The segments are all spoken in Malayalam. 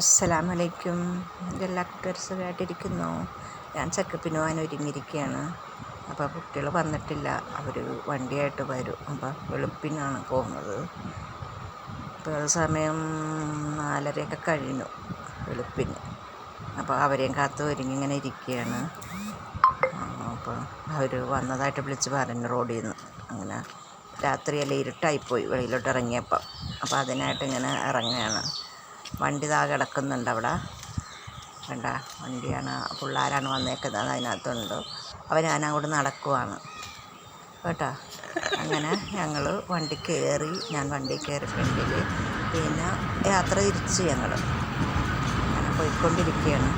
അസ്സലാമലൈക്കും. എല്ലാ കുട്ടികളും സുഖമായിട്ടിരിക്കുന്നു ഞാൻ ചെക്കപ്പിന് പോകാൻ ഒരുങ്ങിയിരിക്കുകയാണ്. അപ്പോൾ കുട്ടികൾ വന്നിട്ടില്ല. അവർ വണ്ടിയായിട്ട് വരും. അപ്പോൾ വെളുപ്പിനാണ് പോകുന്നത്. ഇപ്പോൾ സമയം നാലരയൊക്കെ കഴിഞ്ഞു വെളുപ്പിന്. അപ്പോൾ അവരെയും കാത്ത് ഒരുങ്ങി ഇങ്ങനെ ഇരിക്കുകയാണ്. അപ്പോൾ അവർ വന്നതായിട്ട് വിളിച്ച് പറഞ്ഞു റോഡിൽ നിന്ന് അങ്ങനെ രാത്രിയെല്ലാം ഇരുട്ടായിപ്പോയി വെളിയിലോട്ട് ഇറങ്ങിയപ്പം. അപ്പോൾ അതിനായിട്ട് ഇങ്ങനെ ഇറങ്ങുകയാണ്. വണ്ടി താ കിടക്കുന്നുണ്ട് അവിടെ വേണ്ട വണ്ടിയാണ് പിള്ളേരാണ് വന്നേക്കുന്നത് അതിനകത്തുണ്ട്. അപ്പോൾ ഞാൻ അങ്ങോട്ട് നടക്കുവാണ്. കേട്ടോ? അങ്ങനെ ഞങ്ങൾ വണ്ടി കയറി ഞാൻ വണ്ടി കയറി ഫ്രണ്ടിൽ പിന്നെ യാത്ര തിരിച്ച് ഞങ്ങൾ അങ്ങനെ പോയിക്കൊണ്ടിരിക്കുകയാണ്.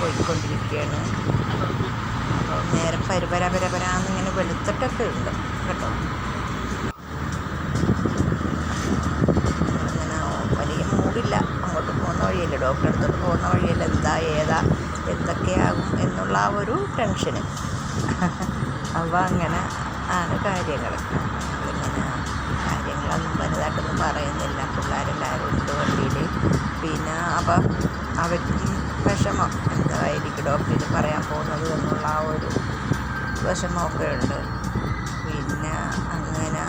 പോയിക്കൊണ്ടിരിക്കുകയാണ്. പരപര പരപരാന്നിങ്ങനെ വെളുത്തിട്ടൊക്കെ ഉണ്ട് കേട്ടോ. അങ്ങനെ വലിയ മൂടില്ല. അങ്ങോട്ട് പോകുന്ന വഴിയല്ല? ഡോക്ടറെ അടുത്തോട്ട് പോകുന്ന വഴിയല്ല? എന്താ ഏതാ എന്തൊക്കെയാകും എന്നുള്ള ആ ഒരു ടെൻഷന് അപ്പോൾ അങ്ങനെ ആണ് കാര്യങ്ങൾ. ഇങ്ങനെ കാര്യങ്ങളൊന്നും വലുതായിട്ടൊന്നും പറയുന്നില്ല. പിള്ളേരെല്ലാവരും ഉണ്ട് വണ്ടിയിൽ പിന്നെ അപ്പം അവർക്കും വിഷമം എന്തായിരിക്കും ഡോക്ടർ പറയാൻ പോകുന്നത് എന്നുള്ള ആ ഒരു വിഷമമൊക്കെ ഉണ്ട്. പിന്നെ അങ്ങനെ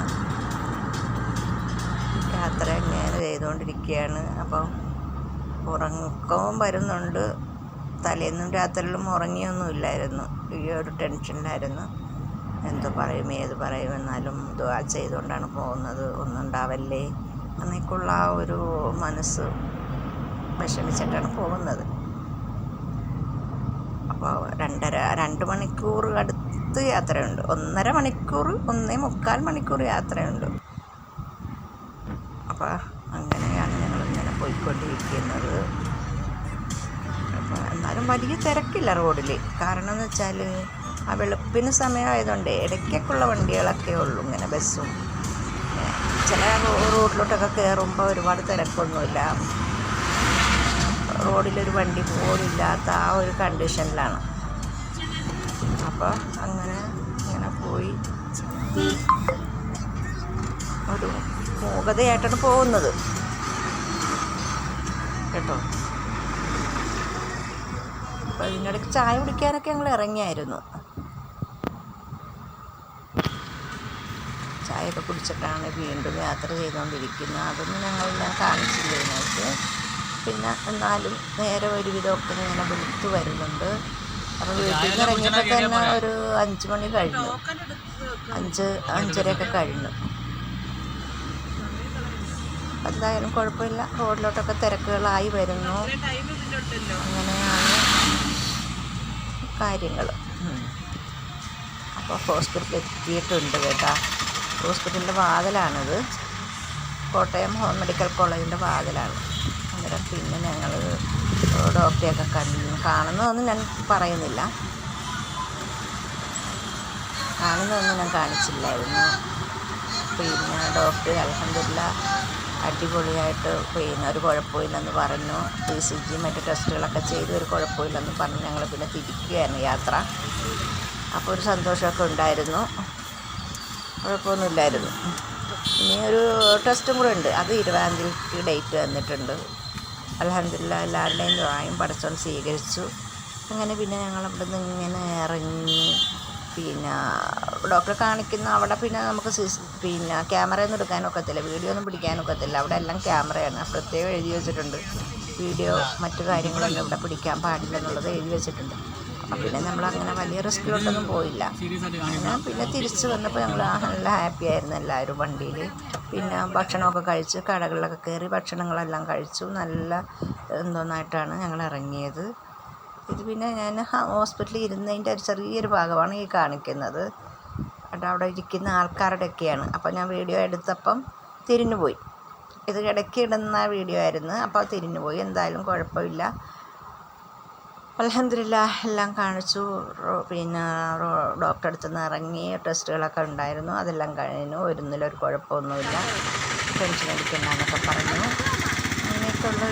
യാത്ര ഇങ്ങനെ ചെയ്തുകൊണ്ടിരിക്കുകയാണ്. അപ്പം ഉറക്കവും വരുന്നുണ്ട്. തലേന്നും രാത്രിയിലും ഉറങ്ങിയൊന്നുമില്ലായിരുന്നു. ഈ ഒരു ടെൻഷനിലായിരുന്നു. എന്ത് പറയും ഏത് പറയും എന്നാലും ദുആ ചെയ്തുകൊണ്ടാണ് പോകുന്നത്. ഒന്നും ഉണ്ടാവല്ലേ? എന്നൊക്കെയുള്ള ആ ഒരു മനസ്സ് വിഷമിച്ചിട്ടാണ് പോകുന്നത്. അപ്പോൾ രണ്ടര രണ്ട് മണിക്കൂർ അടുത്ത് യാത്രയുണ്ട്. ഒന്നര മണിക്കൂർ ഒന്നേ മുക്കാൽ മണിക്കൂർ യാത്രയുണ്ട്. അപ്പോൾ അങ്ങനെയാണ് ഞങ്ങൾ ഞങ്ങളിങ്ങനെ പോയിക്കൊണ്ടിരിക്കുന്നത്. അപ്പോൾ എന്നാലും വലിയ തിരക്കില്ല റോഡിൽ. കാരണം എന്ന് വെച്ചാൽ ആ വെളുപ്പിന് സമയമായതുകൊണ്ട് ഇടയ്ക്കൊക്കെയുള്ള വണ്ടികളൊക്കെ ഉള്ളൂ ഇങ്ങനെ ബസ്സും. ചില റോഡിലോട്ടൊക്കെ കയറുമ്പോൾ ഒരുപാട് തിരക്കൊന്നുമില്ല. റോഡിലൊരു വണ്ടി പോലില്ലാത്ത ആ ഒരു കണ്ടീഷനിലാണ്. അപ്പോൾ അങ്ങനെ ഇങ്ങനെ പോയി. ഒരു മൂകതയായിട്ടാണ് പോകുന്നത്. കേട്ടോ? അപ്പോൾ ഇതിനിടയ്ക്ക് ചായ കുടിക്കാനൊക്കെ ഞങ്ങൾ ഇറങ്ങിയായിരുന്നു. ചായയൊക്കെ കുടിച്ചിട്ടാണ് വീണ്ടും യാത്ര ചെയ്തുകൊണ്ടിരിക്കുന്നത്. അതൊന്നും ഞങ്ങളെല്ലാം കാണിച്ചില്ല ഇതിനകത്ത്. പിന്നെ എന്നാലും നേരെ ഒരു വിധമൊക്കെ ഇങ്ങനെ വെളുത്ത് വരുന്നുണ്ട്. അപ്പോൾ വീട്ടിൽ നിന്ന് ഇറങ്ങിയപ്പോൾ തന്നെ ഒരു അഞ്ച് മണി കഴിഞ്ഞു. അഞ്ച് അഞ്ചരയൊക്കെ കഴിഞ്ഞു. എന്തായാലും കുഴപ്പമില്ല. റോഡിലോട്ടൊക്കെ തിരക്കുകളായി വരുന്നു. അങ്ങനെയാണ് കാര്യങ്ങൾ അപ്പോൾ ഹോസ്പിറ്റലിൽ എത്തിയിട്ടുണ്ട് കേട്ടോ. ഹോസ്പിറ്റലിന്റെ വാതിലാണിത്. കോട്ടയം ഹോം മെഡിക്കൽ കോളേജിന്റെ വാതിലാണ്. അന്നേരം പിന്നെ ഞങ്ങൾ ഡോക്ടറെയൊക്കെ കണ്ടു. കാണുന്നതൊന്നും ഞാൻ പറയുന്നില്ല. കാണുന്നതൊന്നും ഞാൻ കാണിച്ചില്ലായിരുന്നു. പിന്നെ ഡോക്ടർ അലഹമില്ല അടിപൊളിയായിട്ട് പിന്നെ ഒരു കുഴപ്പമില്ലെന്ന് പറഞ്ഞു. പി സി ജി മറ്റു ടെസ്റ്റുകളൊക്കെ ചെയ്ത്. ഒരു കുഴപ്പമില്ലെന്ന് പറഞ്ഞ്. ഞങ്ങൾ പിന്നെ തിരിക്കുകയായിരുന്നു യാത്ര. അപ്പോൾ ഒരു സന്തോഷമൊക്കെ ഉണ്ടായിരുന്നു. കുഴപ്പമൊന്നുമില്ലായിരുന്നു. ഇനി ഒരു ടെസ്റ്റും കൂടെ ഉണ്ട്. അത് ഇരുപതാം തീയതി ഡേറ്റ് തന്നിട്ടുണ്ട് അലഹമില്ല എല്ലാവരുടെയും ദ്വായും പടച്ചോൻ സ്വീകരിച്ചു. അങ്ങനെ പിന്നെ ഞങ്ങൾ അവിടെ നിന്ന് ഇങ്ങനെ ഇറങ്ങി. പിന്നെ ഡോക്ടറെ കാണിക്കുന്ന അവിടെ പിന്നെ നമുക്ക് പിന്നെ ക്യാമറയൊന്നും എടുക്കാനൊക്കത്തില്ല വീഡിയോ ഒന്നും പിടിക്കാനൊക്കത്തില്ല അവിടെ എല്ലാം ക്യാമറയാണ്. പ്രത്യേകം എഴുതി വെച്ചിട്ടുണ്ട്. വീഡിയോ മറ്റു കാര്യങ്ങളൊന്നും ഇവിടെ പിടിക്കാൻ പാടില്ല എന്നുള്ളത് എഴുതി വെച്ചിട്ടുണ്ട്. അപ്പം പിന്നെ നമ്മൾ അങ്ങനെ വലിയ റിസ്കിലോട്ടൊന്നും പോയില്ല. പിന്നെ തിരിച്ചു വന്നപ്പോൾ ഞങ്ങൾ നല്ല ഹാപ്പി ആയിരുന്നു എല്ലാവരും വണ്ടിയിൽ പിന്നെ ഭക്ഷണമൊക്കെ കഴിച്ച് കടകളിലൊക്കെ കയറി ഭക്ഷണങ്ങളെല്ലാം കഴിച്ചു. നല്ല എന്തോന്നായിട്ടാണ് ഞങ്ങൾ ഇറങ്ങിയത്. ഇത് പിന്നെ ഞാൻ ഹോസ്പിറ്റലിൽ ഇരുന്നതിന്റെ ഒരു ചെറിയൊരു ഭാഗമാണ് ഈ കാണിക്കുന്നത്. അവിടെ അവിടെ ഇരിക്കുന്ന ആൾക്കാരുടെയൊക്കെയാണ്. അപ്പോൾ ഞാൻ വീഡിയോ എടുത്തപ്പം തിരിഞ്ഞു പോയി ഇത് ഇടയ്ക്ക് ഇടുന്ന വീഡിയോ ആയിരുന്നു. അപ്പോൾ തിരിഞ്ഞു പോയി എന്തായാലും കുഴപ്പമില്ല. അലഹമില്ല എല്ലാം കാണിച്ചു. പിന്നെ ഡോക്ടറെ അടുത്ത് നിന്ന് ഇറങ്ങി ടെസ്റ്റുകളൊക്കെ ഉണ്ടായിരുന്നു. അതെല്ലാം കഴിഞ്ഞു. ഒരുന്നിലും ഒരു കുഴപ്പമൊന്നുമില്ല. ടെൻഷൻ അടിക്കണ്ട എന്നൊക്കെ പറഞ്ഞു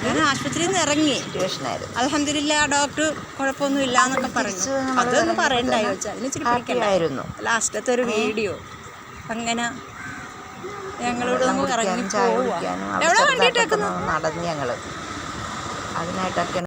ഞാൻ ആശുപത്രിയിൽ നിന്ന് ഇറങ്ങി. അലഹമില്ല ഡോക്ടർ കുഴപ്പമൊന്നും ഇല്ല എന്നൊക്കെ പറഞ്ഞു അതൊന്നും പറയണ്ടായോ വെച്ചാൽ അതിന് ഇച്ചിരി ഹാപ്പി ലാസ്റ്റത്തെ ഒരു വീഡിയോ. അങ്ങനെ ഞങ്ങളോട് ഇറങ്ങി എവിടെ അവിടെ വണ്ടി ഇട്ടേക്കുന്നു? ചെറുതായിട്ടൊക്കെ നടന്ന് ഞങ്ങൾ അതിനായിട്ടൊക്കെ